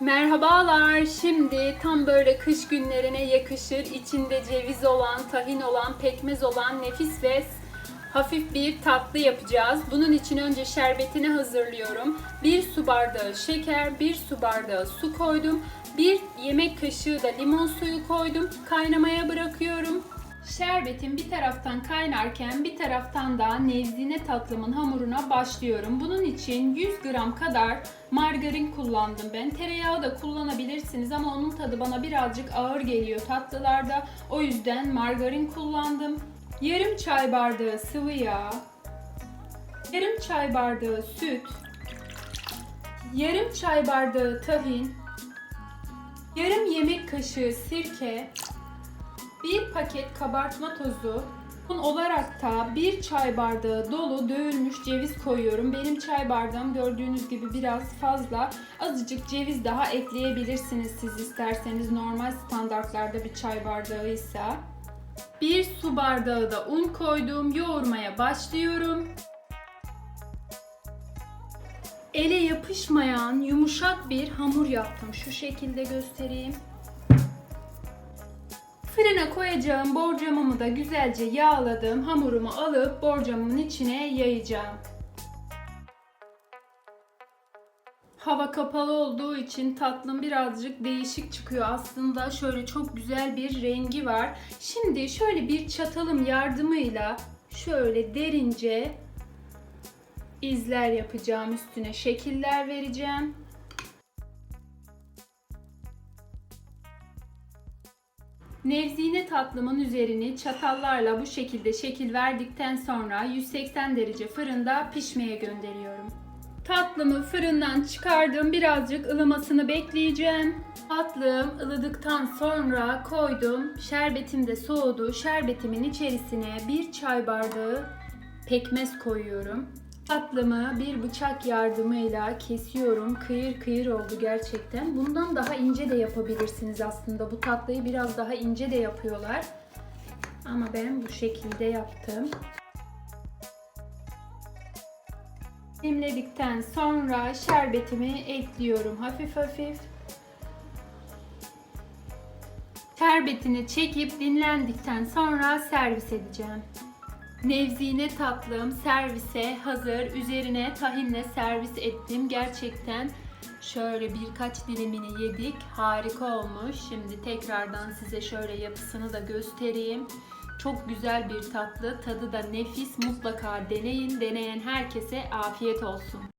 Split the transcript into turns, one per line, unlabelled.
Merhabalar. Şimdi tam böyle kış günlerine yakışır, içinde ceviz olan, tahin olan, pekmez olan nefis ve hafif bir tatlı yapacağız. Bunun için önce şerbetini hazırlıyorum. 1 su bardağı şeker, 1 su bardağı su koydum. 1 yemek kaşığı da limon suyu koydum. Kaynamaya bırakıyorum. Şerbetim bir taraftan kaynarken bir taraftan da nevzine tatlımın hamuruna başlıyorum. Bunun için 100 gram kadar margarin kullandım ben. Tereyağı da kullanabilirsiniz ama onun tadı bana birazcık ağır geliyor tatlılarda. O yüzden margarin kullandım. Yarım çay bardağı sıvı yağ, yarım çay bardağı süt, yarım çay bardağı tahin, yarım yemek kaşığı sirke, 1 paket kabartma tozu, un olarak da 1 çay bardağı dolu dövülmüş ceviz koyuyorum. Benim çay bardağım gördüğünüz gibi biraz fazla. Azıcık ceviz daha ekleyebilirsiniz siz isterseniz normal standartlarda bir çay bardağı ise. 1 su bardağı da un koydum. Yoğurmaya başlıyorum. Ele yapışmayan yumuşak bir hamur yaptım. Şu şekilde göstereyim. Fırına koyacağım borcamımı da güzelce yağladım. Hamurumu alıp borcamımın içine yayacağım. Hava kapalı olduğu için tatlım birazcık değişik çıkıyor aslında. Şöyle çok güzel bir rengi var. Şimdi şöyle bir çatalım yardımıyla şöyle derince izler yapacağım. Üstüne şekiller vereceğim. Nevzine tatlımın üzerini çatallarla bu şekilde şekil verdikten sonra 180 derece fırında pişmeye gönderiyorum. Tatlımı fırından çıkardım. Birazcık ılımasını bekleyeceğim. Tatlım ılıdıktan sonra koydum. Şerbetim de soğudu. Şerbetimin içerisine bir çay bardağı pekmez koyuyorum. Tatlımı bir bıçak yardımıyla kesiyorum. Kıyır kıyır oldu gerçekten. Bundan daha ince de yapabilirsiniz aslında. Bu tatlıyı biraz daha ince de yapıyorlar. Ama ben bu şekilde yaptım. Demledikten sonra şerbetimi ekliyorum hafif hafif. Şerbetini çekip dinlendikten sonra servis edeceğim. Nevzine tatlım servise hazır. Üzerine tahinle servis ettim. Gerçekten şöyle birkaç dilimini yedik. Harika olmuş. Şimdi tekrardan size şöyle yapısını da göstereyim. Çok güzel bir tatlı. Tadı da nefis. Mutlaka deneyin. Deneyen herkese afiyet olsun.